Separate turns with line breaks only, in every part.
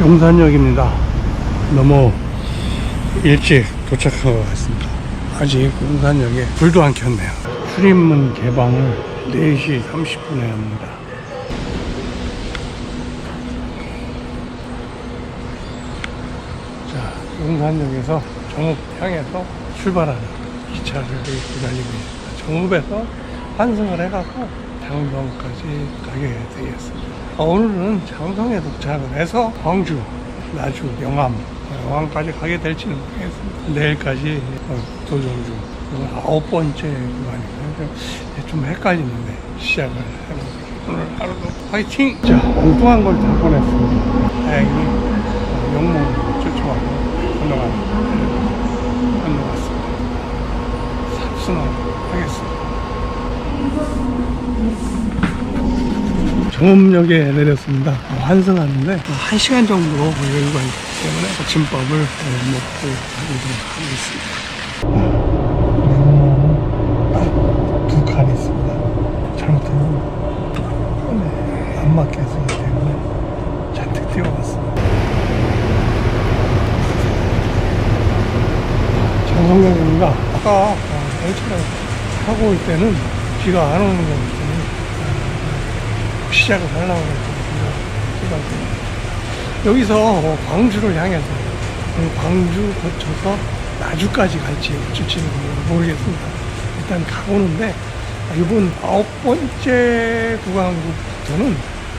용산역입니다. 너무 일찍 도착한 것 같습니다. 아직 용산역에 불도 안 켰네요. 출입문 개방을 4시 30분에 합니다. 자, 용산역에서 정읍 향해서 출발하는 기차를 기다리고 있습니다. 정읍에서 환승을 해갖고 장성까지 가게 되겠습니다. 어, 오늘은 장성에 도착을 해서 광주, 나주, 영암, 어, 영암까지 가게 될지는 모르겠습니다. 내일까지 어, 도정주 아홉 번째 구간이고요. 좀 헷갈리는데 시작을 해보겠습니다. 오늘 하루도 화이팅! 자, 엉뚱한 걸다 보냈습니다. 다행히 어, 영몽 쫓아가고 건너가는 건너갔습니다. 삽순하겠습니다. 정읍역에 내렸습니다. 어, 환승하는데 어, 한 시간 정도 여유가 있기 때문에 아침밥을 어, 먹고 가보도록 하겠습니다. 두 칸 있습니다. 잘못하면 네, 안 맞게 쓰기 때문에 잔뜩 뛰어갔습니다. 장성경입니다. 아까 어, 열차를 타고 올 때는 비가 안 오는 어, 시작을 하려고 했거든요. 여기서 어, 광주를 향해서 그 광주 거쳐서 나주까지 갈지 어쩔지는 모르겠습니다. 일단 가보는데 아, 이번 아홉 번째 구간부터는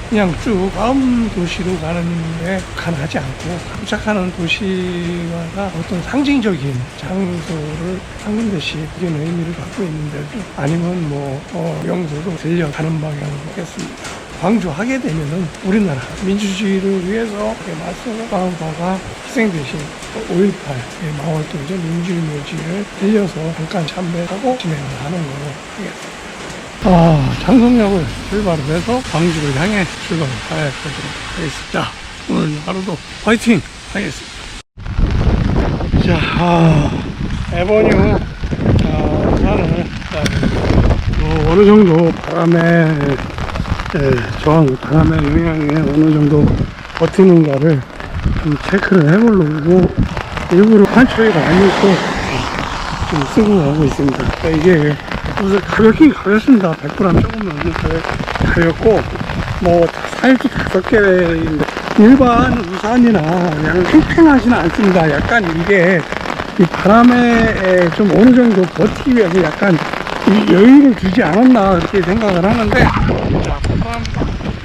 그냥 쭉 다음 도시로 가는 데 간하지 않고 도착하는 도시마다 어떤 상징적인 장소를 한 군데씩 이런 의미를 갖고 있는데도 아니면 뭐 어, 명소로 들려가는 방향으로 하겠습니다. 광주 하게 되면은 우리나라 민주주의를 위해서 이렇게 맞서 싸운 바가 희생되신 5.18의 마을동전 민주묘지를 들려서 잠깐 참배하고 진행을 하는 걸로 하겠습니다. 아, 장성역을 출발을 해서 광주를 향해 출발을 하도록 하겠습니다. 자, 오늘 하루도 화이팅 하겠습니다. 자, 아, 에버뉴 아, 산을 어, 어느 정도 바람에 예, 저항, 바람의 영향에 어느 정도 버티는가를 좀 체크를 해보려고 일부러 한초이가 아니고 좀 쓰고 가고 있습니다. 그러니까 이게 우선 가볍긴 가볍습니다. 100g 조금 넘는 가볍고 뭐 사일도 다섯 개인데 일반 우산이나 그냥 팽팽하지는 않습니다. 약간 이게 이 바람에 좀 어느 정도 버티기 위해서 약간 이 여유를 주지 않았나 그렇게 생각을 하는데 자 바람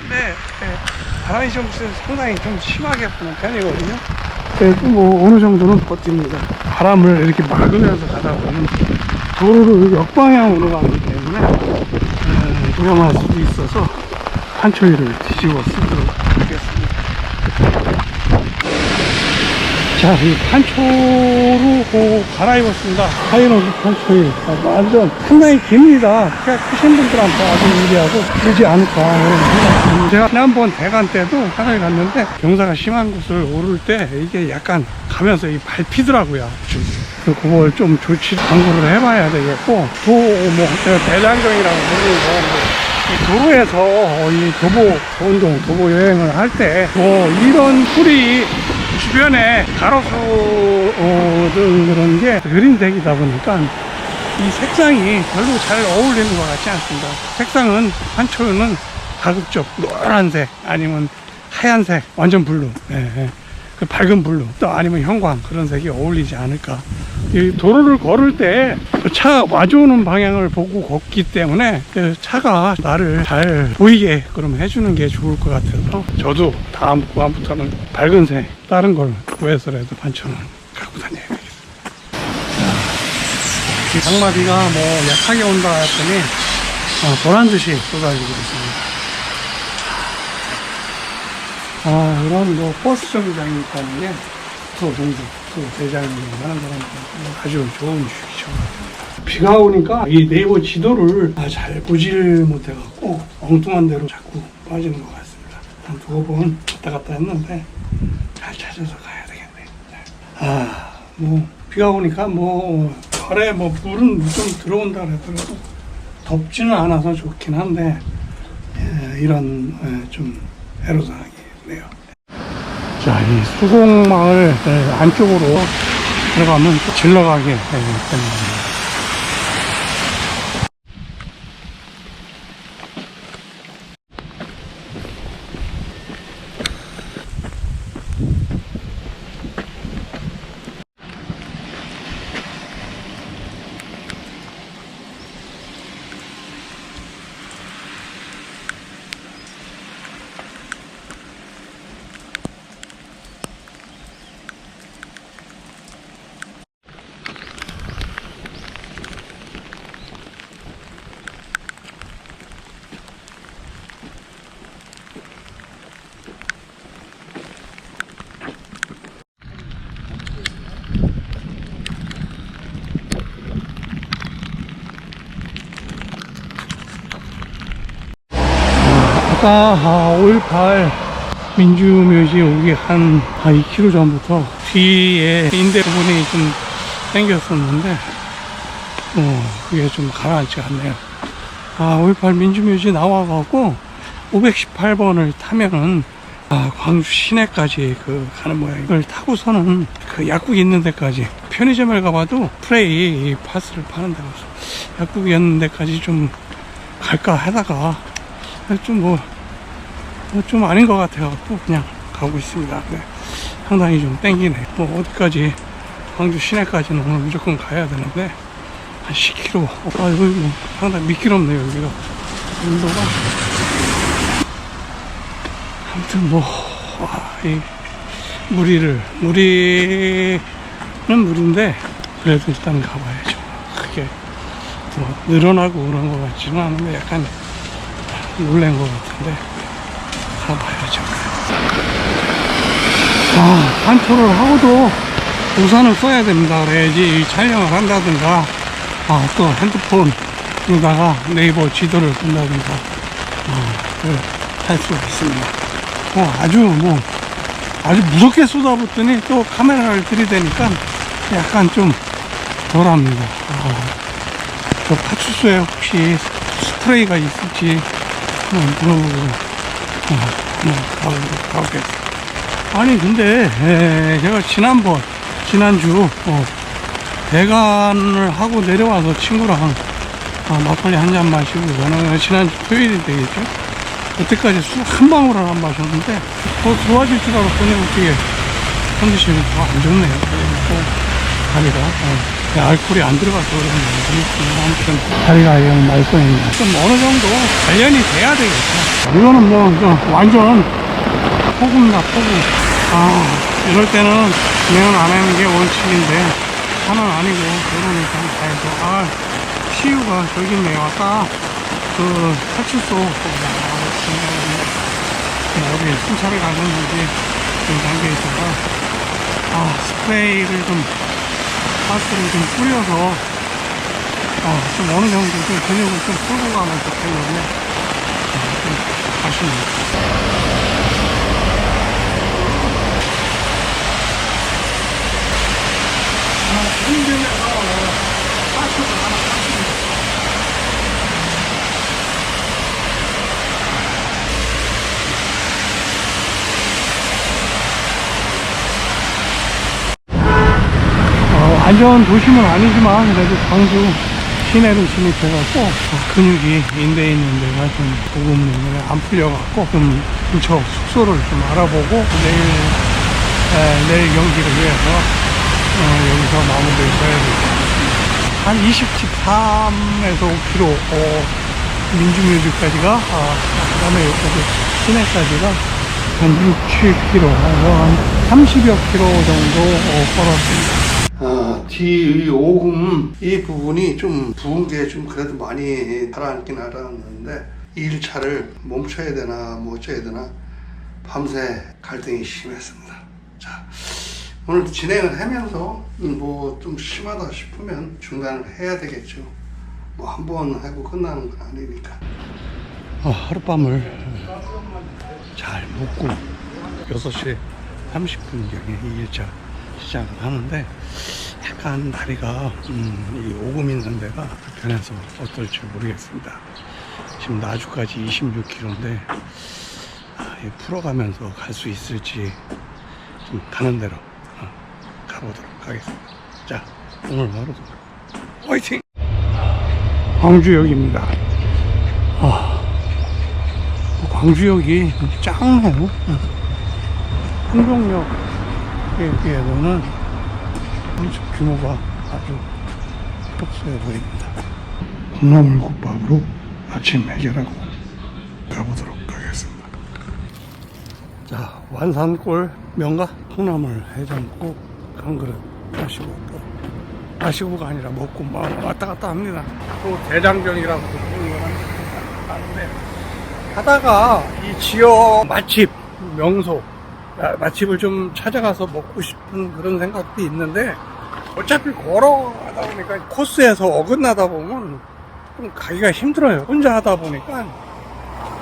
네, 네, 바람이 좀 상당히 좀 심하게 부는 편이거든요. 그래도 뭐 어느 정도는 버팁니다. 바람을 이렇게 막으면서 가다 보면 도로를 역방향으로 가기 때문에 에, 위험할 수도 있어서 한초이를 뒤집어 쓰도록 하겠습니다. 자, 이 판초로 고 갈아입었습니다. 하이노즈 판초이. 아, 완전 상당히 깁니다. 키가 크신 분들한테 아주 유리하고 되지 않을까. 듭니다. 제가 지난번 대관 때도 산을 갔는데 경사가 심한 곳을 오를 때 이게 약간 가면서 이 밟히더라고요. 좀. 그래서 그걸 좀 조치 강구를 해봐야 되겠고, 도, 뭐, 제가 대장정이라고 부르는 거, 이 도로에서 이 도보 운동, 도보 여행을 할 때 뭐 이런 풀이 주변에 가로수 어, 등 그런 게 그린색이다 보니까 이 색상이 별로 잘 어울리는 것 같지 않습니다. 색상은 한초는 가급적 노란색 아니면 하얀색 완전 블루 예, 예. 그 밝은 블루 또 아니면 형광 그런 색이 어울리지 않을까. 이 도로를 걸을 때 차 와주는 방향을 보고 걷기 때문에 그 차가 나를 잘 보이게 그럼 해주는 게 좋을 것 같아서 저도 다음 구간부터는 밝은 색 다른 걸 구해서라도 반천원 갖고 다녀야 되겠습니다. 이 장마비가 뭐 약하게 온다 했더니 어, 보란 듯이 쏟아지고 있습니다 아, 이런 뭐 버스 정류장이 있다는 게또 동생, 또 대장님 하는 사람들 아주 좋은 주기죠. 비가 오니까 이 네이버 지도를 아, 잘 보질 못해갖고 엉뚱한 데로 자꾸 빠지는 것 같습니다. 한 두어 번 왔다 갔다 했는데 잘 찾아서 가야 되겠네. 네. 아, 뭐 비가 오니까 뭐 절에 뭐 물은 좀 들어온다 그러더라도 덥지는 않아서 좋긴 한데 예, 이런 예, 좀 애로사항이 있네요. 자, 이 수공마을 예, 안쪽으로 들어가면 또 질러가게 예, 됩니다. 아까 아, 5.18 민주묘지 오기 한 아, 2km 전부터 뒤에 인대 부분이 좀 땡겼었는데 어, 그게 좀 가라앉지가 않네요. 아, 5.18 민주묘지 나와갖고 518번을 타면은 아, 광주 시내까지 그 가는 모양이에요. 이걸 타고서는 그 약국 있는 데까지 편의점을 가봐도 프레이 이 파스를 파는 데가 없어. 약국 있는 데까지 좀 갈까 하다가 좀 뭐, 뭐 좀 아닌 것 같아갖고 그냥 가고 있습니다. 네. 상당히 좀 땡기네. 뭐 어디까지 광주 시내까지는 오늘 무조건 가야 되는데 한 10km. 아 여기 뭐 상당히 미끄럽네요 여기가. 인도가. 아무튼 뭐, 와, 이 무리를 무리는 무리인데 그래도 일단 가봐야죠. 그게 뭐 늘어나고 그런 것 같지는 않은데 약간 놀란 것 같은데 가봐야죠. 아, 한토를 하고도 우산을 써야 됩니다. 그래야지 이 촬영을 한다든가, 아, 또 핸드폰으로다가 네이버 지도를 본다든가, 아, 할 수가 있습니다. 뭐 아주 뭐, 아주 무섭게 쏟아붓더니 또 카메라를 들이대니까 약간 좀 덜합니다. 아, 저 파출소에 혹시 스프레이가 있을지 물어보고 어, 가보도록 하겠습니다. 아니 근데 에, 제가 지난번 지난주 어, 대관을 하고 내려와서 친구랑 아, 막걸리 한 잔 마시고 저는 지난주 토요일이 되겠죠? 그때까지 술한 방울을 안 마셨는데 더 좋아질 줄 알았더니 어떻게 컨디션이 더 안 좋네요. 그리고 다리가. 어, 알코올이 안 들어가서 그런지 아무튼 다리가 영 말썽입니다 좀 어느 정도 단련이 돼야 되겠죠. 이거는 뭐좀 완전 폭우입니다 폭우 아 이럴 때는 진행을 안 하는 게 원칙인데 하는 아니고 그러니까 가야죠. 아 시유가 저기 있네요 아까 그 파출소. 거기다 뭐 어디 순찰을 갔는지. 좀 담겨 있어서 아 스프레이를 좀 가스를 좀 뿌려서 어, 좀 어느 정도 좀 근육을 좀 풀고 가면 좋겠는데 어, 좀 아쉽네요. 아, 힘들면서 가스를 하나 샀습니다. 어, 완전 도심은 아니지만 그래도 광주 시내를 진입해갖고 어, 근육이 인대에 있는 데가 좀 보급능력이 안 풀려갖고 좀 근처 숙소를 좀 알아보고 내일 에, 내일 경기를 위해서 어, 여기서 마무리를 해야 되겠습니다. 한 20.3에서 5km 어, 민주묘지까지가 아, 그 다음에 여기 시내까지가 한 6, 7km 한 30여 km 정도 어, 걸었습니다. 아, 뒤 오금 이 부분이 좀 부은 게 좀 그래도 많이 가라앉긴 하라앉는데 1차를 멈춰야 되나 뭐 어쩌야 되나 밤새 갈등이 심했습니다. 자, 오늘 진행을 하면서 뭐 좀 심하다 싶으면 중단을 해야 되겠죠. 뭐 한 번 하고 끝나는 건 아니니까. 아, 하룻밤을 잘 먹고 6시 30분경에 2일차 시작을 하는데 약간 다리가 음, 이 오금 있는 데가 불편해서 어떨지 모르겠습니다. 지금 나주까지 26km인데 아, 풀어가면서 갈 수 있을지 좀 가는 대로 어, 가보도록 하겠습니다. 자, 오늘 하루도 화이팅! 광주역입니다. 아, 광주역이 짱해요. 풍경역 에 비해서는 엄청 규모가 아주 협소해 보입니다. 콩나물국밥으로 아침 해결하고 가보도록 하겠습니다. 자, 완산골 명가 콩나물 해장국 한 그릇 마시고 또 마시고가 아니라 먹고 막 왔다 갔다 합니다. 또 대장경이라고 부르는 건 아는데 하다가 이 지역 맛집 명소 아, 맛집을 좀 찾아가서 먹고 싶은 그런 생각도 있는데 어차피 걸어가다 보니까 코스에서 어긋나다 보면 좀 가기가 힘들어요. 혼자 하다 보니까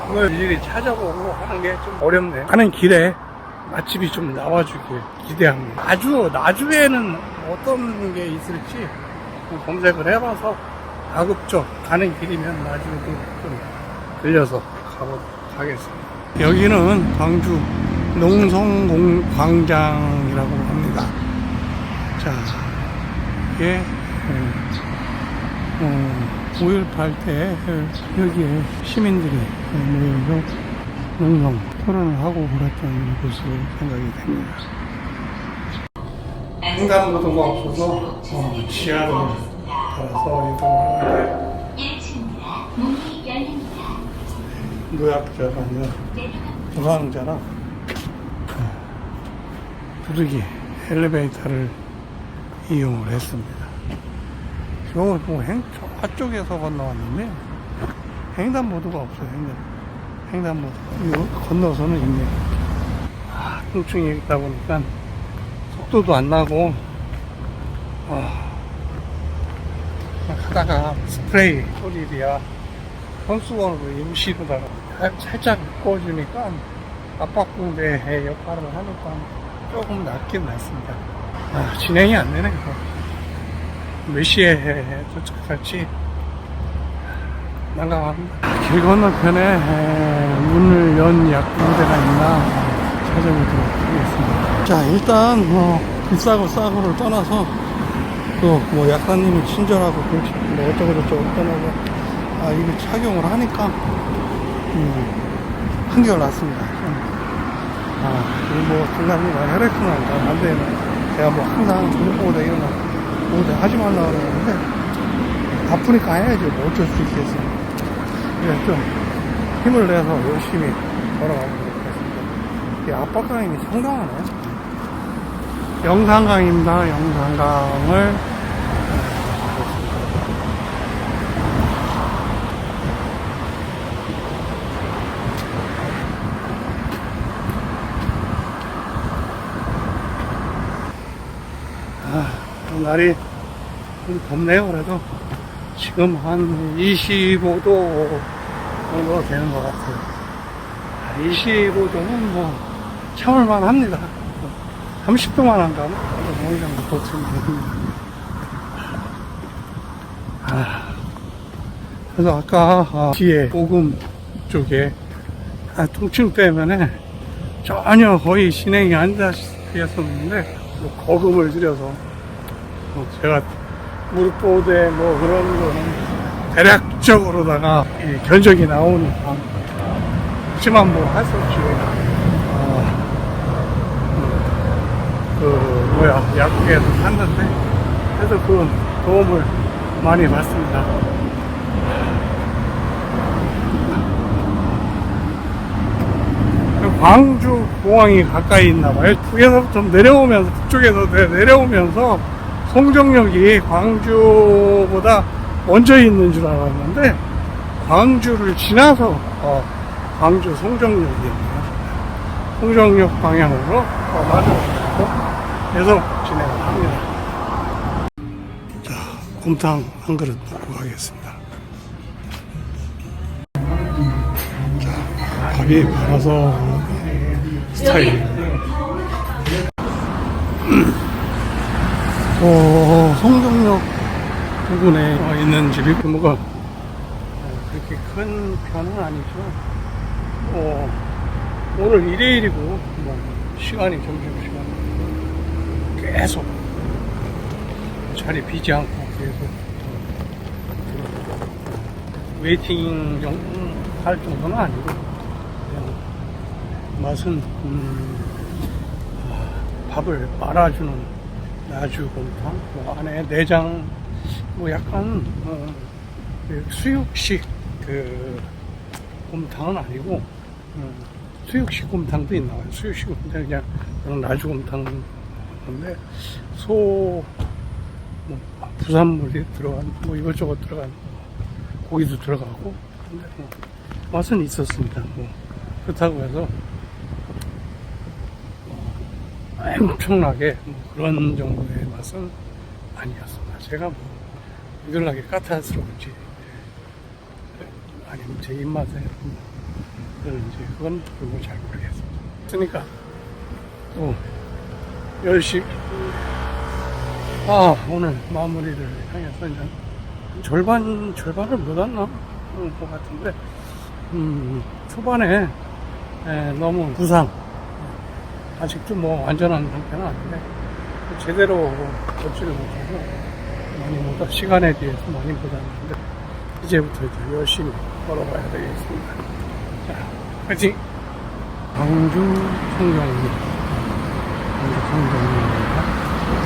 그걸 일일이 찾아보고 하는 게 좀 어렵네요. 가는 길에 맛집이 좀 나와주길 기대합니다. 나주, 나주에는 어떤 게 있을지 좀 검색을 해봐서 가급적 가는 길이면 나중에도 좀 들려서 가보도록 하겠습니다. 여기는 광주 농성광장이라고 합니다. 자, 이게 어, 5.18 때 여기에 시민들이 모여서 농성 토론을 하고 그랬던 곳으로 생각이 됩니다. 횡단보도가 없어서 어, 지하로 따라서 이동을 하는데
1층입니다. 문이 열립니다.
노약자라면 부상자라 부득이 엘리베이터를 이용을 했습니다. 저, 뭐 행, 저쪽에서 건너왔는데 횡단보도가 없어요. 횡단, 횡단보도. 이거 건너서는 있네요. 아, 통증이 있다 보니까 속도도 안 나고 아, 막 하다가 스프레이 소리야 선수건으로 임시로다가 살- 살짝 꺼주니까 압박붕대의 역할을 하니까 조금 낫긴 낫습니다. 아, 진행이 안 되네. 몇 시에 도착할지 난감합니다. 길 건너편에 에, 문을 연 약국대가 있나 찾아보도록 하겠습니다. 자, 일단 뭐 비싸고 싸고를 떠나서 또 뭐 약사님이 친절하고 뭐 어쩌고 저쩌고 떠나서 아 이거 착용을 하니까 음, 한결 낫습니다. 좀. 아, 이뭐 중간중간 혈액순환 안 되는 제가 뭐 항상 저녁보다 이런 거 보다 하지 말라 그러는데 아프니까 해야죠. 뭐 어쩔 수 있겠어요. 그래서 좀 힘을 내서 열심히 걸어가보도록 하겠습니다. 이 압박감이 상당하네. 영상강입니다. 영상강을 아, 날이 좀 덥네요. 그래도 지금 한 25도 정도 되는 것 같아요. 25도는 뭐 참을만 합니다. 30도만 한다면 어느 정도 버티면 됩니다. 아, 그래서 아까 아, 뒤에 오금 쪽에 아, 통증 때문에 전혀 거의 진행이 안 되었었는데 뭐 거금을 들여서 뭐 제가 무릎 보호대 뭐 그런 거는 대략적으로다가 이 견적이 나오니까 그렇지만 뭐 할 수 없이 어, 그 뭐야 약국에서 샀는데 그래서 그 도움을 많이 받습니다. 광주 공항이 가까이 있나 봐요. 북에서 좀 내려오면서 북쪽에서 내- 내려오면서 송정역이 광주보다 먼저 있는 줄 알았는데 광주를 지나서 어, 광주 송정역이에요. 송정역 방향으로 어, 맞아서 계속 진행을 합니다. 자, 곰탕 한 그릇 먹고 가겠습니다. 자, 밥이 많아서 스타일. 어, 부근에 어, 있는 집이 규모가 어, 그렇게 큰 편은 아니죠. 어, 오늘 일요일이고, 뭐, 시간이 점심시간 계속 자리 비지 않고 계속 웨이팅 정- 할 정도는 아니고 그냥 맛은 음, 아, 밥을 말아주는 나주곰탕 뭐 안에 내장 뭐 약간 어, 그 수육식 그 곰탕은 아니고 음, 수육식 곰탕도 있나 봐요. 수육식 곰탕 그냥 그런 나주곰탕 건데 소 뭐, 부산물이 들어간 뭐 이것저것 들어간 고기도 들어가고 근데 뭐 맛은 있었습니다. 뭐 그렇다고 해서 엄청나게 뭐 그런 정도의 맛은 아니었습니다. 제가 뭐 유별나게 까탈스러운지 아니면 제 입맛에 그런지 그건 그거 잘 모르겠습니다. 그러니까 또 열심히 아 오늘 마무리를 향해서 이제 절반 절반을 못 왔나? 것 같은데 음 초반에 에, 너무 부상 아직도 뭐 완전한 상태는 아닌데 제대로 걷지를 못해서 많이 못 왔- 시간에 비해서 많이 못 왔는데 이제부터 이제 열심히 걸어가야 되겠습니다 자 화이팅 광주 성경입니다 광주 성경입니다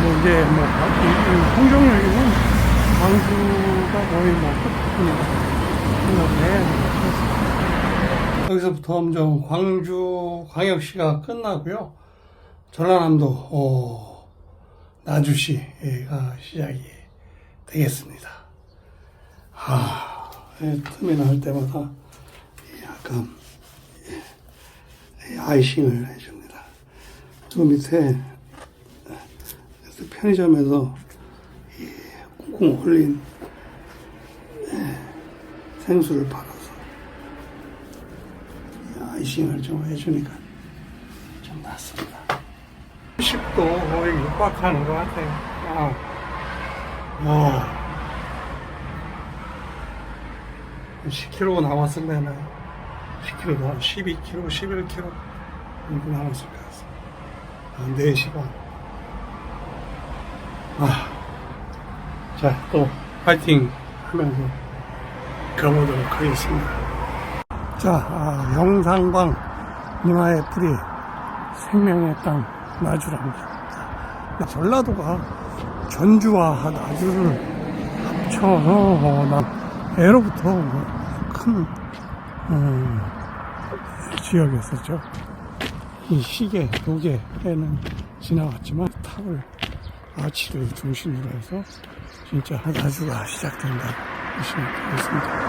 뭐 이제 뭐 이- 이 홍정역이면 광주가 거의 뭐 끝입니다. 네. 여기서부터 점점 광주 광역시가 끝나고요. 전라남도 어, 나주시가 시작이 되겠습니다. 아, 예, 틈이 날 때마다 약간 예, 아이싱을 해줍니다. 저 밑에 그래서 편의점에서 이 꽁꽁 예, 생수를 팔 아이싱을 좀 해주니까 좀 낫습니다. 10도 거의 육박하는 것 같아요. 아, 아. 10km 남았을래나 10km 남 12km, 11km 정도 남았을 것 같습니다. 한 4시간. 아, 자, 또 파이팅 하면서 가보도록 하겠습니다. 자, 아, 영상방 문화의 뿌리 생명의 땅 나주랍니다. 자, 전라도가 전주와 나주를 합쳐서 어, 나 애로부터 뭐큰 음, 지역이었었죠. 이 시계, 도계에는 지나왔지만 탑을 아치를 중심으로 해서 진짜 나주가 시작된다. 있습니다.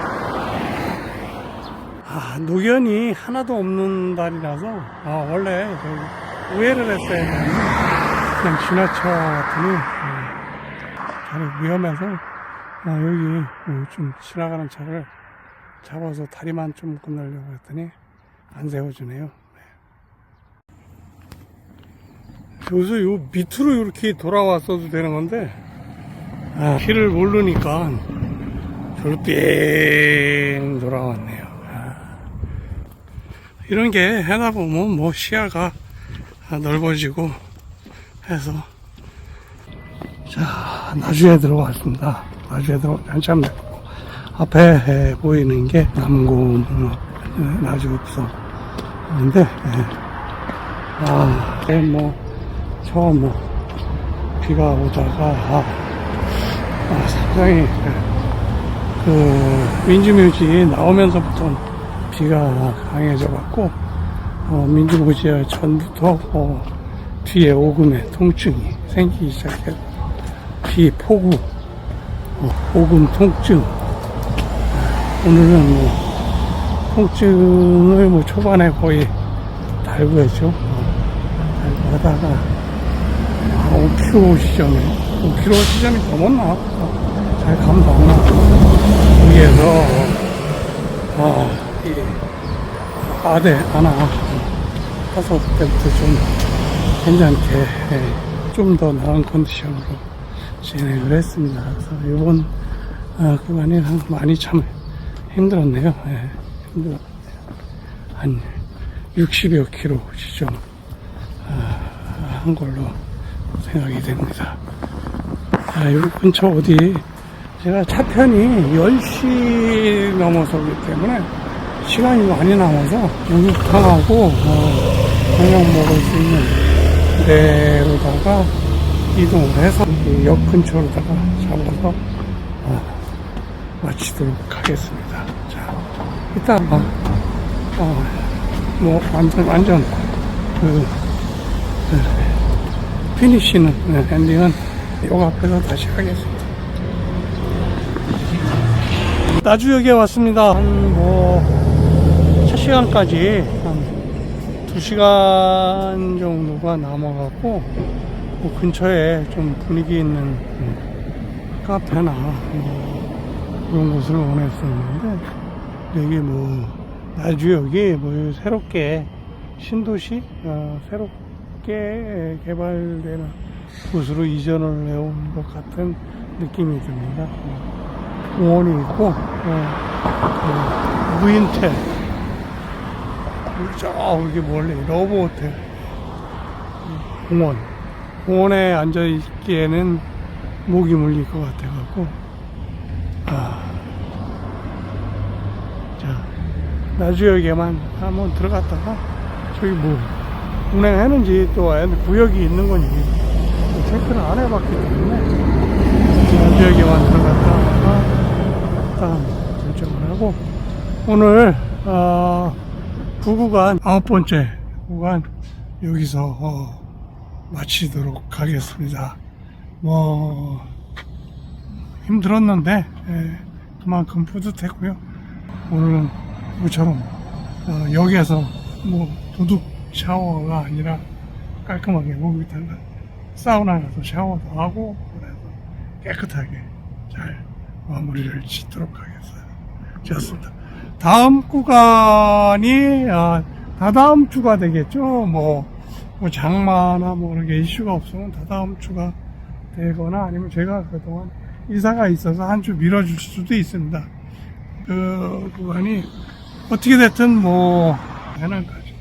아, 노견이 하나도 없는 달이라서, 아, 원래, 저기, 우회를 했어야 했는데, 그냥 지나쳐왔더니, 어, 다리 위험해서, 아, 여기, 어, 좀 지나가는 차를 잡아서 다리만 좀 건너려고 했더니, 안 세워주네요. 네. 여기서 요 밑으로 이렇게 돌아왔어도 되는 건데, 아, 길을 모르니까, 저로 뺑 돌아왔네요. 아. 이런 게 하다 보면 뭐 시야가 넓어지고 해서 자 나주에 들어왔습니다. 나주에 들어 한참 됐고 앞에 에, 보이는 게 에, 나주 읍성인데 아, 네, 뭐 처음 뭐 비가 오다가 아, 아, 상당히 에, 그 민주묘지 나오면서부터 비가 강해져 갖고 어, 민주묘지 전부터 어, 뒤에 오금에 통증이 생기기 시작해서 비 폭우 어, 오금 통증. 오늘은 뭐 통증을 뭐 초반에 거의 달고 했죠. 어, 달고 하다가 아, 5km 지점에 5km 지점이 넘었나 어, 잘 감도 안 나. 여기에서 아, 이 아대 하나 다섯 때부터 좀 괜찮게 좀 더 나은 컨디션으로 진행을 했습니다. 그래서 이번 아, 구간이 많이 참 힘들었네요. 예, 힘들었 한 60여 킬로 지점 아, 한 걸로 생각이 됩니다. 자, 여기 근처 어디, 제가 차편이 10시 넘어서기 때문에 시간이 많이 남아서 목욕탕하고, 어, 저녁 먹을 수 있는 데로다가 이동을 해서 이역 근처로다가 잡아서 어, 마치도록 하겠습니다. 자, 이따 어, 어, 뭐 완전 완전 그 네, 피니쉬는 네, 엔딩은 요 앞에서 다시 하겠습니다. 나주역에 왔습니다. 한 뭐, 첫 시간까지 한두 시간 정도가 남아갖고, 그 근처에 좀 분위기 있는 음, 카페나 뭐 그런 곳을 원했었는데, 여기 뭐, 나주역이 뭐 새롭게 신도시, 어, 새롭게 개발되는 곳으로 이전을 해온 것 같은 느낌이 듭니다. 공원이 있고, 어, 그 무인텔, 저기 멀리 러브호텔, 공원. 공원에 앉아 있기에는 목이 물릴 것 같아 갖고, 아, 자, 나주역에만 한번 들어갔다가, 저기 뭐, 운행하는지 또 구역이 있는 건지, 체크를 안 해봤기 때문에, 나주역에만 들어갔다가, 일단 결정을 하고, 오늘, 어, 부구간 아홉 번째 구간 여기서 어, 마치도록 하겠습니다. 뭐 힘들었는데 예, 그만큼 뿌듯했고요. 오늘은 모처럼 어, 역에서 뭐 도둑 샤워가 아니라 깔끔하게 목욕탕 사우나 가서 샤워도 하고 그래서 깨끗하게 잘 마무리를 짓도록 하겠어요. 좋습니다. 다음 구간이 아, 다다음 주가 되겠죠. 뭐, 뭐 장마나 뭐 이렇게 이슈가 없으면 다다음 주가 되거나 아니면 제가 그동안 이사가 있어서 한 주 밀어줄 수도 있습니다. 그 구간이 어떻게 됐든 뭐 해남까지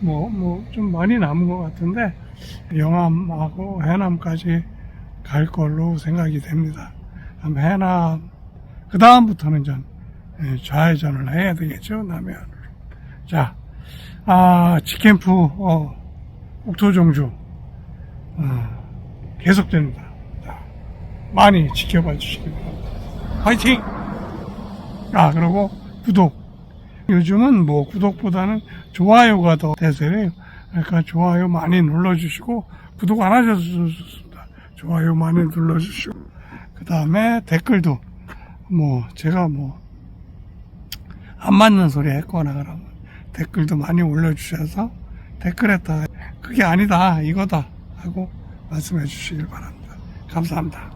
뭐 뭐 좀 많이 남은 것 같은데 영암하고 해남까지 갈 걸로 생각이 됩니다. 해남 그 다음부터는 전 예, 좌회전을 해야 되겠죠, 남해안으로. 자, 아, 직캠프, 어, 옥토정주, 어, 계속됩니다. 자, 많이 지켜봐 주시기 바랍니다. 화이팅! 아, 그리고 구독. 요즘은 뭐 구독보다는 좋아요가 더 대세래요. 그러니까 좋아요 많이 눌러주시고, 구독 안 하셔도 좋습니다. 좋아요 많이 눌러주시고, 그 다음에 댓글도, 뭐, 제가 뭐, 안 맞는 소리 했거나 그러면 댓글도 많이 올려주셔서 댓글에다 그게 아니다 이거다 하고 말씀해 주시길 바랍니다. 감사합니다.